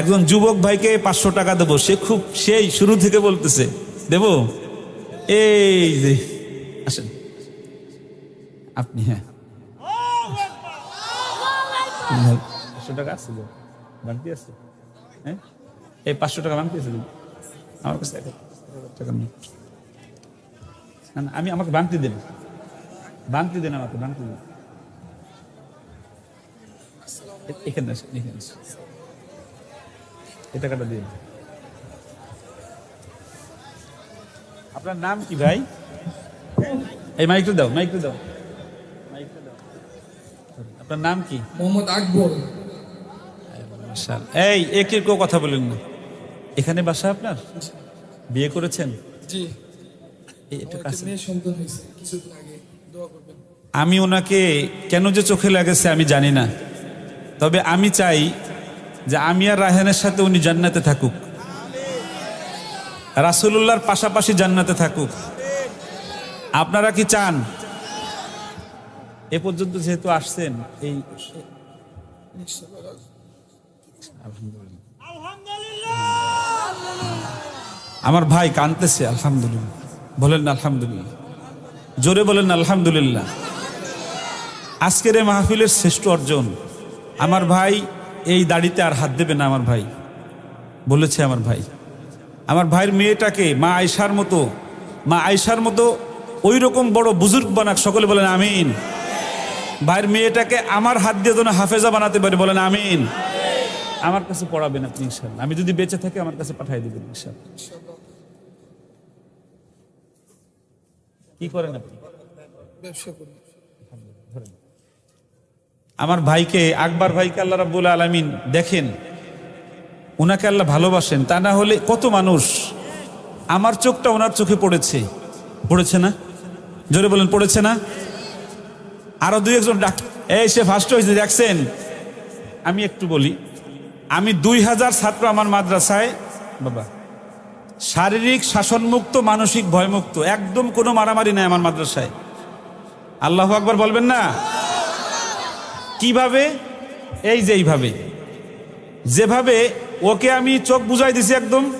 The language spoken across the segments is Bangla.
একজন যুবক ভাইকে পাঁচশো টাকা দেবো। সে খুব, সেই শুরু থেকে বলতেছে, দেব? এই যে, আসেন। আপনি হ্যাঁ। পাঁচশো টাকা আছে? বাড়তি আছে? হ্যাঁ? এই পাঁচশো টাকা বাড়তি আছে? আমার কাছে টাকা নেই। আমি আমাকে বাংতি দেন। বাংতি দেন আমাকে বাংতি দেন। এখানে এখানে এই টাকাটা দিন। আপনার নাম কি ভাই? এই মাইকটা দাও মাইকটা দাও। দাও আপনার নাম কি? মোহাম্মদ আকবর। এই একের কেউ কথা বলেন না। এখানে বাসা আপনার? বিয়ে করেছেন? জি। এই একটু আমার কাছে। একটা মেয়ে সন্তান হয়েছে কিছুদিন আগে। দোয়া করবেন। আমি ওনাকে কেন যে চোখে লাগেছে আমি জানি না। তবে আমি চাই যে আমি আর রায়হানের সাথে উনি জান্নাতে থাকুক। রাসুলুল্লাহর পাশাপাশি জান্নাতে থাকুক। আপনারা কি চান? এ পর্যন্ত যেহেতু আসছেন, এই আমার ভাই কানতেছে, আলহামদুলিল্লাহ। বলেন না, আলহামদুলিল্লাহ। জোরে বলেন আলহামদুলিল্লাহ। আজকের এই মাহফিলের শ্রেষ্ঠ অর্জন। আমার ভাই এই দাড়িতে আর হাত দেবে না আমার ভাই বলেছে আমার ভাই। আমার ভাইয়ের মেয়েটাকে মা আয়সার মতো মা আয়সার মতো ওই রকম বড় বুজুর্গ বানাক সকলে বলেন আমিন। ভাইয়ের মেয়েটাকে আমার হাত দিয়ে যেন হাফেজা বানাতে পারে বলেন আমিন। আমার কাছে পড়াবেন আপনি ইনশাল্লাহ আমি যদি বেঁচে থাকি আমার কাছে পাঠিয়ে দেবেন ইনশাল্লাহ কি করেন আপনি? ব্যবসা করি। আমার ভাইকে, আকবর ভাইকে আল্লাহ রাব্বুল আলমিন দেখেন ওনাকে আল্লাহ ভালোবাসেন, তা না হলে কত মানুষ, আমার চোখটা ওনার চোখে পড়েছে। পড়েছে না? জোরে বলেন, পড়েছে না? আরও দুই একজন ডাক, এই সে ফার্স্ট হয়েছে, দেখছেন? আমি একটু বলি, আমি দুই হাজার ছাত্র আমার মাদ্রাসায়, বাবা, শারীরিক শাসনমুক্ত, মানসিক ভয়মুক্ত, একদম কোনো মারামারি নাই আমার মাদ্রাসায়। আল্লাহ আকবর বলবেন না? কীভাবে? এই যে এইভাবে। যেভাবে ওকে আমি চোখ বুঝাই দিছি একদম,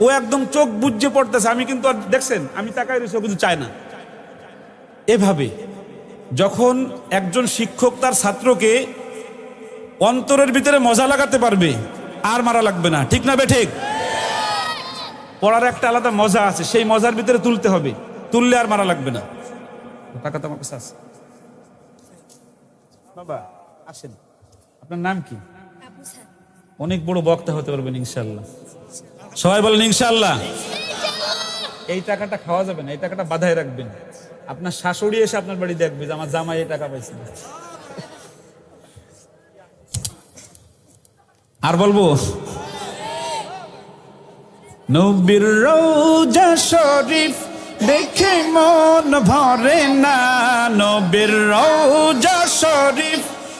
ও একদম চোখ বুঝে পড়তেছে। আমি কিন্তু আর দেখছেন, আমি তাকাই রয়েছি, ও কিন্তু চায় না। এভাবে যখন একজন শিক্ষক তার ছাত্রকে অন্তরের ভিতরে মজা লাগাতে পারবে, আর মারা লাগবে না। ঠিক না বে ঠিক? পড়ার একটা আলাদা মজা আছে, সেই মজার ভিতরে তুলতে হবে। তুললে আর মারা লাগবে না। টাকা তো আমার কাছে আছে। বাবা। আসেন। আপনার নাম কি? অনেক বড় বক্তা হতে পারবেন ইনশাল্লাহ সবাই বলেন ইনশাল্লাহ এই টাকাটা খাওয়া যাবে না এই টাকাটা বাধায় রাখবেন। আপনার শাশুড়ি এসে আপনার বাড়ি দেখবে যে আমার জামাই এই টাকা পাইছে। আর বলব নবীর রৌজা শরীফ দেখে মন ভরে না। নবীর রৌজা শরীফ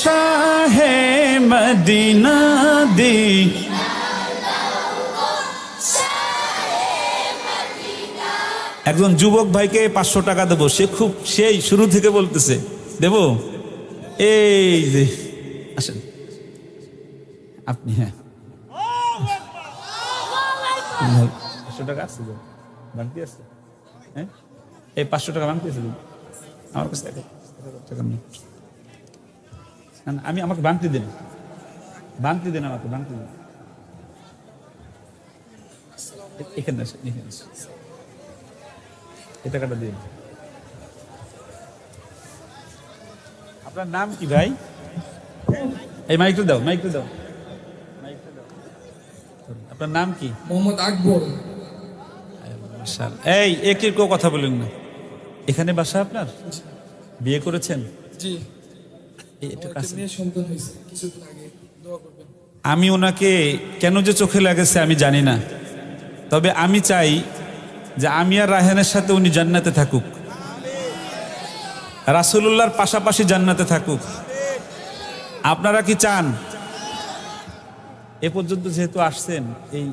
শাহে মদিনা দি একজন যুবক ভাইকে পাঁচশো টাকা দেবো। সে খুব, সেই শুরু থেকে বলতেছে, দেব? এই যে, আসেন। আপনি হ্যাঁ। পাঁচশো টাকা? বাড়তি আছে। হ্যাঁ? এই পাঁচশো টাকা বাংতি আছে আমার কাছে টাকা নেই। আমি আমাকে বাংতি দেন। বাংতি দেন আমাকে বাংতি দেন। এখানে আসেন এখানে আসেন। এই টাকাটা দিন। আপনার নাম কি ভাই? এই মাইকটা দাও মাইকটা দাও। দাও আপনার নাম কি? মোহাম্মদ আকবর। এই একের কেউ কথা বলেন না। এখানে বাসা আপনার? বিয়ে করেছেন? জি। আমি ওনাকে কেন যে চোখে লাগেছে আমি জানি না। তবে আমি চাই যে আমি আর রায়হানের সাথে উনি জান্নাতে থাকুক। রাসুলুল্লাহর পাশাপাশি জান্নাতে থাকুক। আপনারা কি চান? এ পর্যন্ত যেহেতু আসছেন এই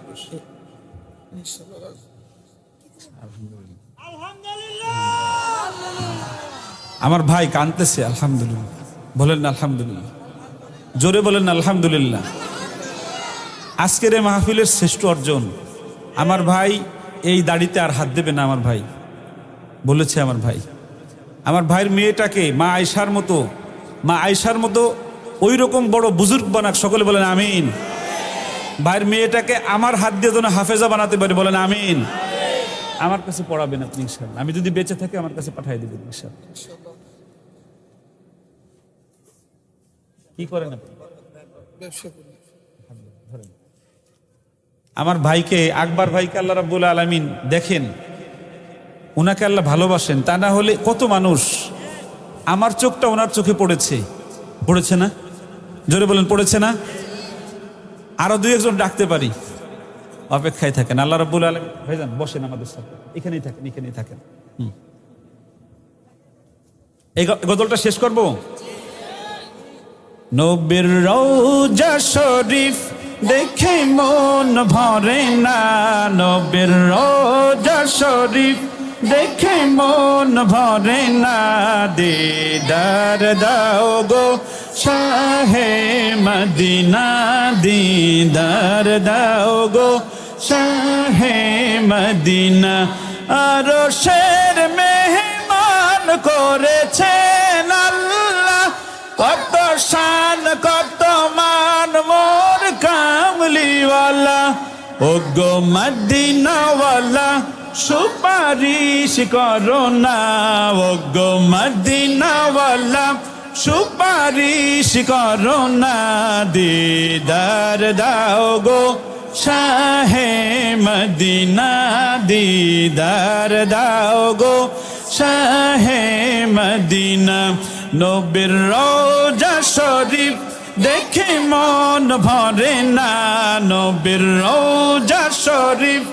আমার ভাই কানতেছে আলহামদুলিল্লাহ। বলেন আলহামদুলিল্লাহ। জোরে বলেন আলহামদুলিল্লাহ। আজকের এই মাহফিলের শ্রেষ্ঠ অর্জন, আমার ভাই এই দাড়িতে আর হাত দেবে না আমার ভাই, বলেছে আমার ভাই। আমার ভাইয়ের মেয়েটাকে মা আয়সার মতো, মা আয়সার মতো ওই রকম বড় বুজুর্গ বানাক, সকলে বলেন আমিন। ভাইয়ের মেয়েটাকে আমার হাত দিয়ে যেন হাফেজা বানাতে পারে, বলেন আমিন। আমার কাছে পড়াবেন আপনি আমি যদি বেঁচে থাকি, আমার কাছে পাঠিয়ে দেবেন ইনশাল্লাহ কি করেন আপনি? ব্যবসা করি। ধরেন। আমার ভাইকে আকবর ভাইকে আল্লাহ রাব্বুল আলামিন দেখেন ওনাকে আল্লাহ ভালোবাসেন তা না হলে কত মানুষ আমার চোখটা ওনার চোখে পড়েছে। পড়েছে না? জোরে বলেন পড়েছে না? আরও দুই একজন ডাকতে পারি। অপেক্ষায় থাকেন আল্লাহ রাব্বুল আলমিন। ভাইজান বসেন আমাদের সাথে। এখানেই থাকেন এখানেই থাকেন। হুম। এই গজলটা শেষ করব? নবীর রৌজা শরীফ দেখে মন ভরে না। নবীর রৌজা শরীফ দেখে মন ভরে না। দিদার দাও গো শাহে মদিনা, দিদার দাও গো শাহে মদিনা। আর শের মেহমান করেছেন আল্লাহ, কত শান ও গো মদিনাওয়ালা, সুপারিশ করো না। ও গো মদিনাওয়ালা, সুপারিশ করো না। দিদার দাও গো শাহে মদিনা, দিদার দাও গো শাহে মদিনা। নবীর রোজা শরীফ দেখে মন ভরে না নবীর রোজা শরীফ।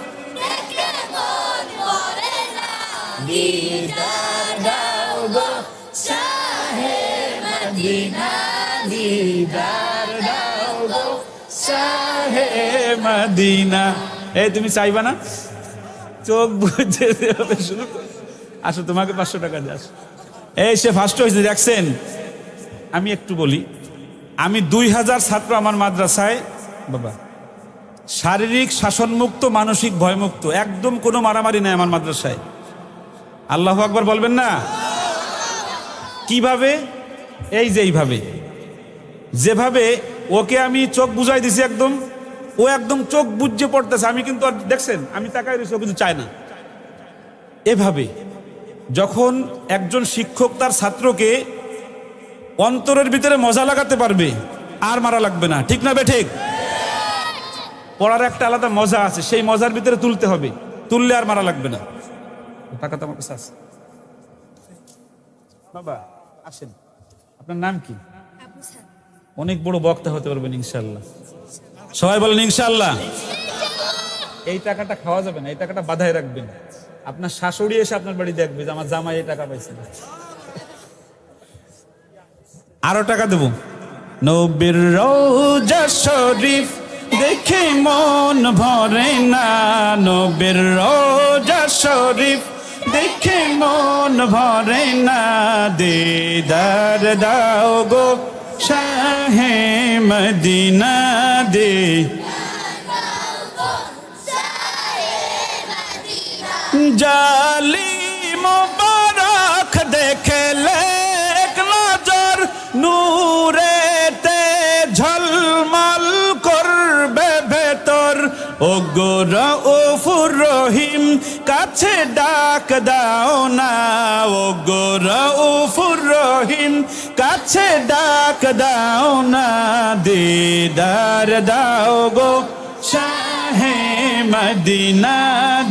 মদিনা এই তুমি চাইবা না? চোখ বুঝে হবে শুরু আসো তোমাকে পাঁচশো টাকা দিয়ে আসো। এই সে ফার্স্ট হয়েছে দেখছেন? আমি একটু বলি আমি দুই হাজার ছাত্র আমার মাদ্রাসায়, বাবা, শারীরিক শাসনমুক্ত, মানসিক ভয়মুক্ত, একদম কোনো মারামারি নাই আমার মাদ্রাসায়। আল্লাহ আকবর বলবেন না? কীভাবে? এই যে এইভাবে। যেভাবে ওকে আমি চোখ বুঝাই দিছি একদম, ও একদম চোখ বুঝে পড়তেছে, আমি কিন্তু আর দেখছেন, আমি তাকাই রয়েছি, ও কিন্তু চায় না। এভাবে যখন একজন শিক্ষক তার ছাত্রকে অন্তরের ভিতরে মজা লাগাতে পারবে আর মারা লাগবে না। ঠিক না বে ঠিক? পড়ার একটা আলাদা মজা আছে সেই মজার ভিতরে তুলতে হবে। তুললে আর মারা লাগবে না। টাকা তো আমার কাছে আছে। বাবা আসেন। আপনার নাম কি? অনেক বড় বক্তা হতে পারবেন ইনশাল্লাহ সবাই বলেন ইনশাল্লাহ এই টাকাটা খাওয়া যাবে না এই টাকাটা বাধায় রাখবেন। আপনার শাশুড়ি এসে আপনার বাড়ি দেখবে যে আমার জামাই এই টাকা পাইছে। না আরও টাকা দেব। নবীর রোজা শরীফ দেখে মন ভরে না। নবীর রোজা শরীফ দেখে মন ভরে না। দিদার দাও গো শাহে মদিনা দে। জালি মোবারক কাছে ডাক দাও না ও গৌরফুর রহিম। কাছে ডাক দাও না, দিদার দাও গো। শাহে মদিনা,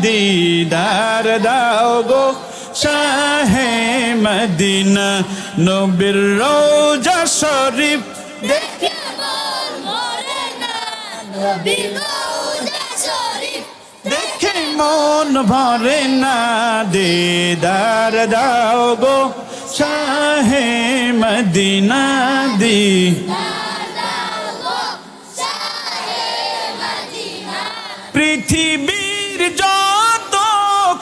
দিদার দাও গো। শাহে মদিনা, নবীর রোজা শরীফ। দেখে মন ভরে না, দিদার দাও গো, শাহে মদিনা দি। পৃথিবীর যত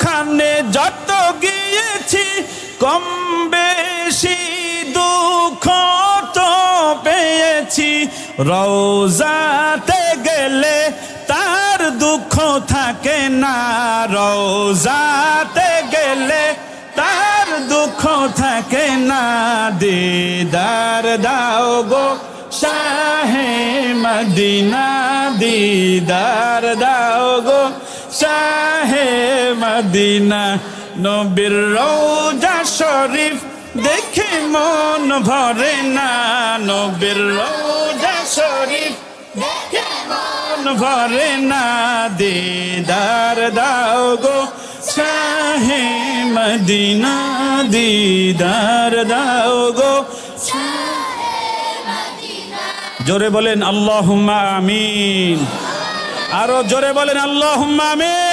খানে যত গিয়েছি, কম বেশি দুঃখ তো পেয়েছি। রোজাতে গেলে দুঃখ থাকে না, রোজাতে গেলে তার দুঃখ থাকে না। দিদার দাও গো শাহে মদিনা, দিদার দাও গো শাহে মদিনা। নবীর রোজা শরীফ দেখে মন ভরে না, নবীর রোজা শরীফ মন ভরে না, দিদার দাও গো। শাহে মদিনা, দিদার দাও গো। জোরে বলেন আল্লাহ আমিন। আরও জোরে বলেন আল্লাহ আমিন।